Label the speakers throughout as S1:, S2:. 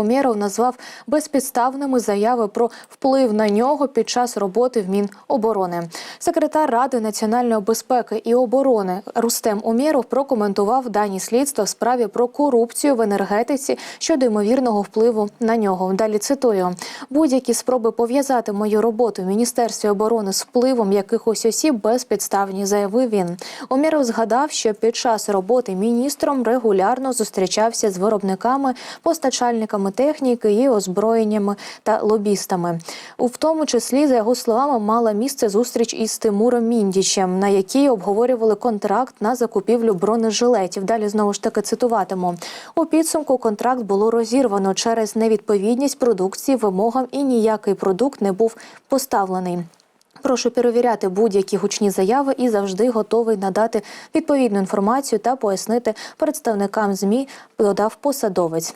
S1: Умєров назвав безпідставними заяви про вплив на нього під час роботи в Міноборони. Секретар Ради національної безпеки і оборони Рустем Умєров прокоментував дані слідства в справі про корупцію в енергетиці щодо ймовірного впливу на нього. Далі цитую: будь-які спроби пов'язати мою роботу в міністерстві оборони з впливом якихось осіб безпідставні, заявив він. Умєров згадав, що під час роботи міністром регулярно зустрічався з виробниками, постачальниками техніки і озброєннями та лобістами. У тому числі, за його словами, мала місце зустріч із Тимуром Міндічем, на якій обговорювали контракт на закупівлю бронежилетів. Далі знову ж таки цитуватиму у підсумку. Контракт було розірвано через невідповідність продукції вимогам, і ніякий продукт не був поставлений. Прошу перевіряти будь-які гучні заяви і завжди готовий надати відповідну інформацію та пояснити представникам змі. Додав посадовець.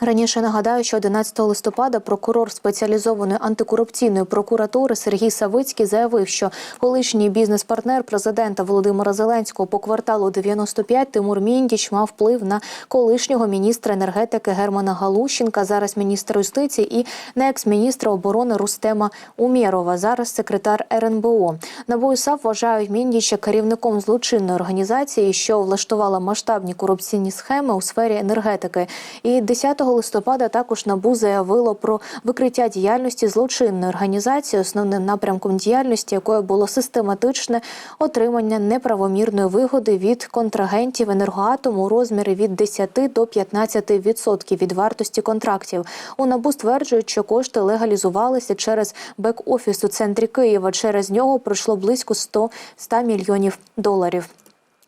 S1: Раніше нагадаю, що 11 листопада прокурор спеціалізованої антикорупційної прокуратури Сергій Савицький заявив, що колишній бізнес-партнер президента Володимира Зеленського по кварталу 95 Тимур Міндіч мав вплив на колишнього міністра енергетики Германа Галущенка, зараз міністра юстиції, і на екс-міністра оборони Рустема Умєрова, зараз секретар РНБО. НАБУ і САП вважають Міндіча керівником злочинної організації, що влаштувала масштабні корупційні схеми у сфері енергетики. І 10 листопада також НАБУ заявило про викриття діяльності злочинної організації, основним напрямком діяльності якої було систематичне отримання неправомірної вигоди від контрагентів енергоатому у розмірі від 10 до 15% від вартості контрактів. У НАБУ стверджують, що кошти легалізувалися через бек-офіс у центрі Києва. Через нього пройшло близько 100 100 мільйонів доларів.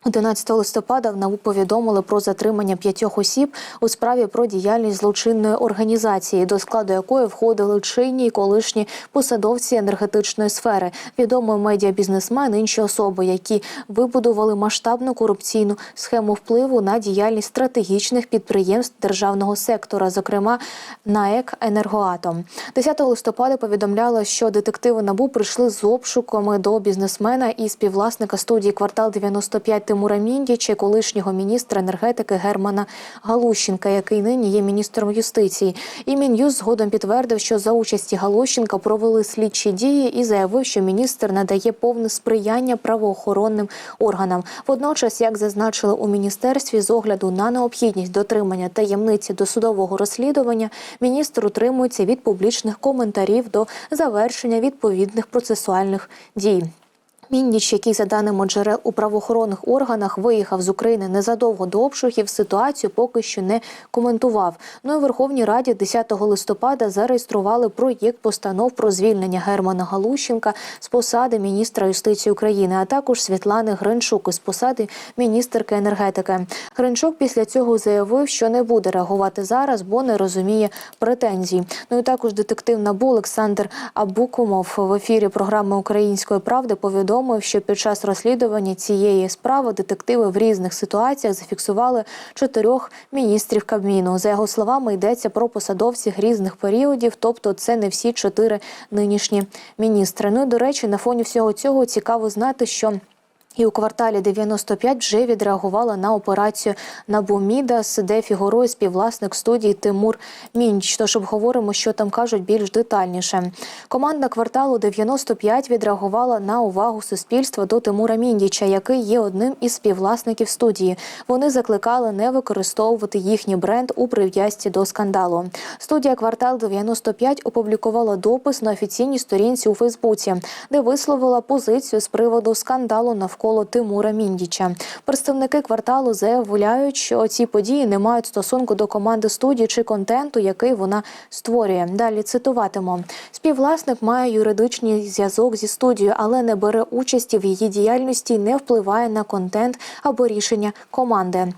S1: 11 листопада в НАБУ повідомили про затримання п'ятьох осіб у справі про діяльність злочинної організації, до складу якої входили чинні і колишні посадовці енергетичної сфери, відомий медіабізнесмен, інші особи, які вибудували масштабну корупційну схему впливу на діяльність стратегічних підприємств державного сектора, зокрема НАЕК «Енергоатом». 10 листопада повідомляло, що детективи НАБУ прийшли з обшуками до бізнесмена і співвласника студії квартал 95 Тимура Міндіча, колишнього міністра енергетики Германа Галущенка, який нині є міністром юстиції. І Мін'юз згодом підтвердив, що за участі Галущенка провели слідчі дії і заявив, що міністр надає повне сприяння правоохоронним органам. Водночас, як зазначили у міністерстві, з огляду на необхідність дотримання таємниці досудового розслідування, міністр утримується від публічних коментарів до завершення відповідних процесуальних дій. Мінніч, який за даними джерел у правоохоронних органах виїхав з України незадовго до обшуків, ситуацію поки що не коментував. Ну і Верховній Раді 10 листопада зареєстрували проєкт постанов про звільнення Германа Галущенка з посади міністра юстиції України, а також Світлани Гринчук із посади міністерки енергетики. Гринчук після цього заявив, що не буде реагувати зараз, бо не розуміє претензій. Ну і також детектив НАБУ Олександр Абукумов в ефірі програми Української правди повідомив повідомив, що під час розслідування цієї справи детективи в різних ситуаціях зафіксували чотирьох міністрів Кабміну. За його словами, йдеться про посадовців різних періодів, тобто це не всі чотири нинішні міністри. Ну і, до речі, на фоні всього цього цікаво знати, що. І у кварталі 95 вже відреагувала на операцію НАБУ «Мідас», де фігурує співвласник студії Тимур Мінч. Тож обговоримо, що там кажуть більш детальніше. Команда кварталу 95 відреагувала на увагу суспільства до Тимура Міндіча, який є одним із співвласників студії. Вони закликали не використовувати їхній бренд у прив'язці до скандалу. Студія квартал 95 опублікувала допис на офіційній сторінці у Фейсбуці, де висловила позицію з приводу скандалу навколо навколо Тимура Міндіча. Представники кварталу заявляють, що ці події не мають стосунку до команди студії чи контенту, який вона створює. Далі цитуватиму: співвласник має юридичний зв'язок зі студією, але не бере участі в її діяльності, не впливає на контент або рішення команди.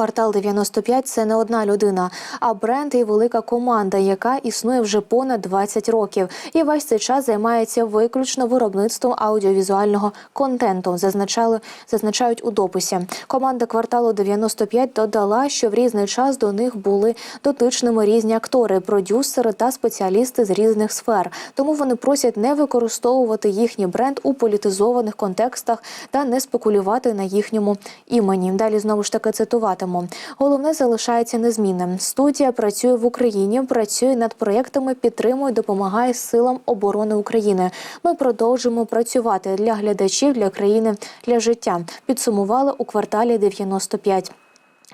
S1: Квартал 95 – це не одна людина, а бренд і велика команда, яка існує вже понад 20 років, і весь цей час займається виключно виробництвом аудіовізуального контенту. Зазначали зазначають у дописі. Команда кварталу 95 додала, що в різний час до них були дотичними різні актори, продюсери та спеціалісти з різних сфер. Тому вони просять не використовувати їхній бренд у політизованих контекстах та не спекулювати на їхньому імені. Далі знову ж таки цитуватиму. Тему. Головне залишається незмінним. Студія працює в Україні, працює над проєктами, підтримує, допомагає силам оборони України. Ми продовжимо працювати для глядачів, для країни, для життя. Підсумували у кварталі 95.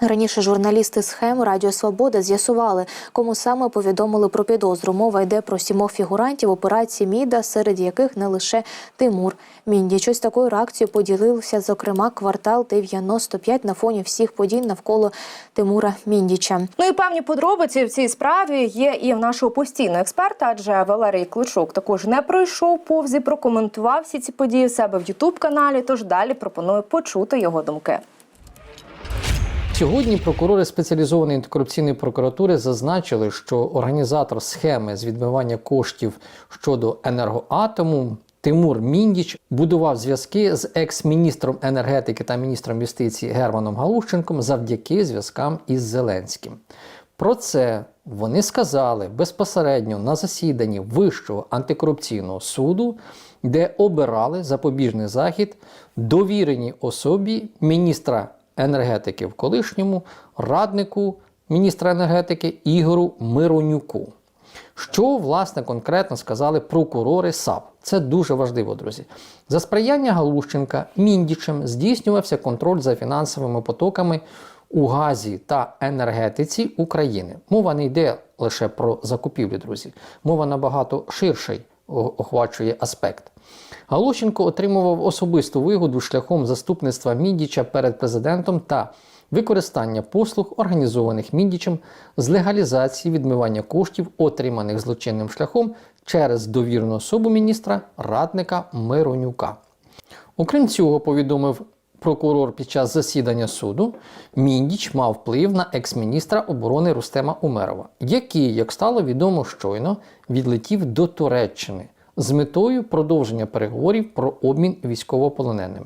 S1: Раніше журналісти схем Радіо Свобода з'ясували, кому саме повідомили про підозру. Мова йде про сімох фігурантів операції Міда, серед яких не лише Тимур Міндіч. Ось такою реакцією поділився, зокрема, квартал 95 на фоні всіх подій навколо Тимура Міндіча.
S2: Ну і певні подробиці в цій справі є і в нашого постійного експерта, адже Валерій Кличук також не пройшов повз і прокоментував всі ці події в себе в Ютуб каналі. Тож далі пропоную почути його думки.
S3: Сьогодні прокурори спеціалізованої антикорупційної прокуратури зазначили, що організатор схеми з відмивання коштів щодо енергоатому Тимур Міндіч будував зв'язки з екс-міністром енергетики та міністром юстиції Германом Галущенком завдяки зв'язкам із Зеленським. Про це вони сказали безпосередньо на засіданні Вищого антикорупційного суду, де обирали запобіжний захід довіреній особі міністра енергетики в колишньому раднику міністра енергетики Ігору Миронюку. Що власне конкретно сказали прокурори САП? Це дуже важливо, друзі. За сприяння Галущенка Міндічем здійснювався контроль за фінансовими потоками у газі та енергетиці України. Мова не йде лише про закупівлі, друзі. Мова набагато ширший охвачує аспект. Галущенко отримував особисту вигоду шляхом заступництва Міндіча перед президентом та використання послуг, організованих Міндічем з легалізації відмивання коштів, отриманих злочинним шляхом через довірну особу міністра радника Миронюка. Окрім цього, повідомив прокурор під час засідання суду, Міндіч мав вплив на екс-міністра оборони Рустема Умерова, який, як стало відомо щойно, відлетів до Туреччини з метою продовження переговорів про обмін військовополоненими.